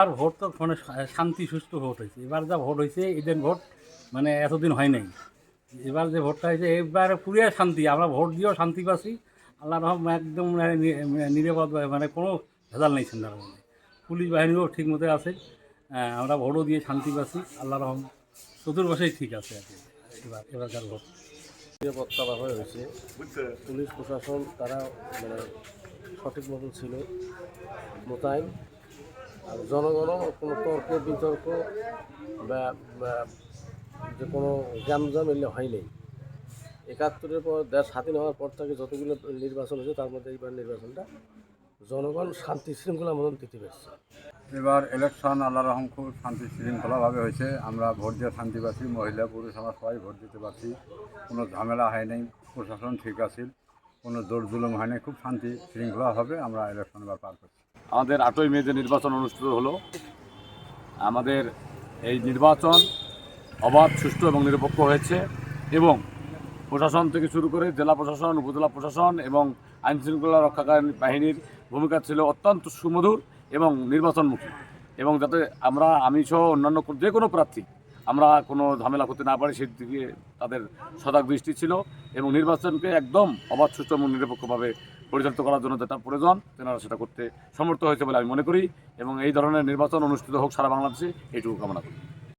আর vote তো মানে শান্তি সুস্থ ভোট হয়েছে। এবার যা ভোট হয়েছে এদের ভোট মানে এতদিন হয় নাই। এবার যে ভোটটা হয়েছে, এবার পুরো শান্তি। আমরা ভোট দিয়েও শান্তি পাচ্ছি। আল্লাহ রহম একদম মানে নিরাপদ মানে কোনো ভেজাল নেই মধ্যে পুলিশ বাহিনীও ঠিক মতো আছে আমরা ভোটও দিয়ে শান্তি পাচ্ছি। আল্লাহ রহম চতুর্পাশেই ঠিক আছে এবার এবারকার ভোট। নিরাপত্তাভাবে হয়েছে। পুলিশ প্রশাসন, তারা মানে সঠিক মতো ছিল। মোতায়েন। জনগণও কোনো তর্ক, বিতর্ক বা যে কোনো গ্যামজাম এলে হয়নি একাত্তরের পর দেশ স্বাধীন হওয়ার পর থেকে যতগুলো নির্বাচন হয়েছে, তার মধ্যে এইবার নির্বাচনটা জনগণ শান্তি শৃঙ্খলা মতন দিতে পেরেছে। এবার ইলেকশন আল্লাহ রহম খুব শান্তি শৃঙ্খলাভাবে হয়েছে। আমরা ভোট দিয়ে শান্তি পাচ্ছি, মহিলা, পুরুষ, আমরা সবাই ভোট দিতে পারছি। কোনো ঝামেলা হয় নাই, প্রশাসন ঠিক আছে, কোনো দৌড় জুলুম হয় নাই, খুব শান্তি শৃঙ্খলাভাবে আমরা ইলেকশন এবার পার করছি। আমাদের আটই মে যে নির্বাচন অনুষ্ঠিত হলো, আমাদের এই নির্বাচন অবাধ, সুষ্ঠু এবং নিরপেক্ষ হয়েছে এবং প্রশাসন থেকে শুরু করে জেলা প্রশাসন, উপজেলা প্রশাসন এবং আইনশৃঙ্খলা রক্ষাকারী বাহিনীর ভূমিকা ছিল অত্যন্ত সুমধুর এবং নির্বাচনমুখী। এবং যাতে আমরা, আমি সহ অন্যান্য যে কোনো প্রার্থী আমরা কোনো ঝামেলা করতে না পারি, সেদিকে তাদের সজাগ দৃষ্টি ছিল এবং নির্বাচনকে একদম অবাধ, সুষ্ঠু এবং নিরপেক্ষভাবে পরিচালিত করার জন্য যেটা প্রয়োজন, তেনারা সেটা করতে সমর্থ হয়েছে বলে আমি মনে করি এবং এই ধরনের নির্বাচন অনুষ্ঠিত হোক সারা বাংলাদেশে, এইটুকু কামনা করি।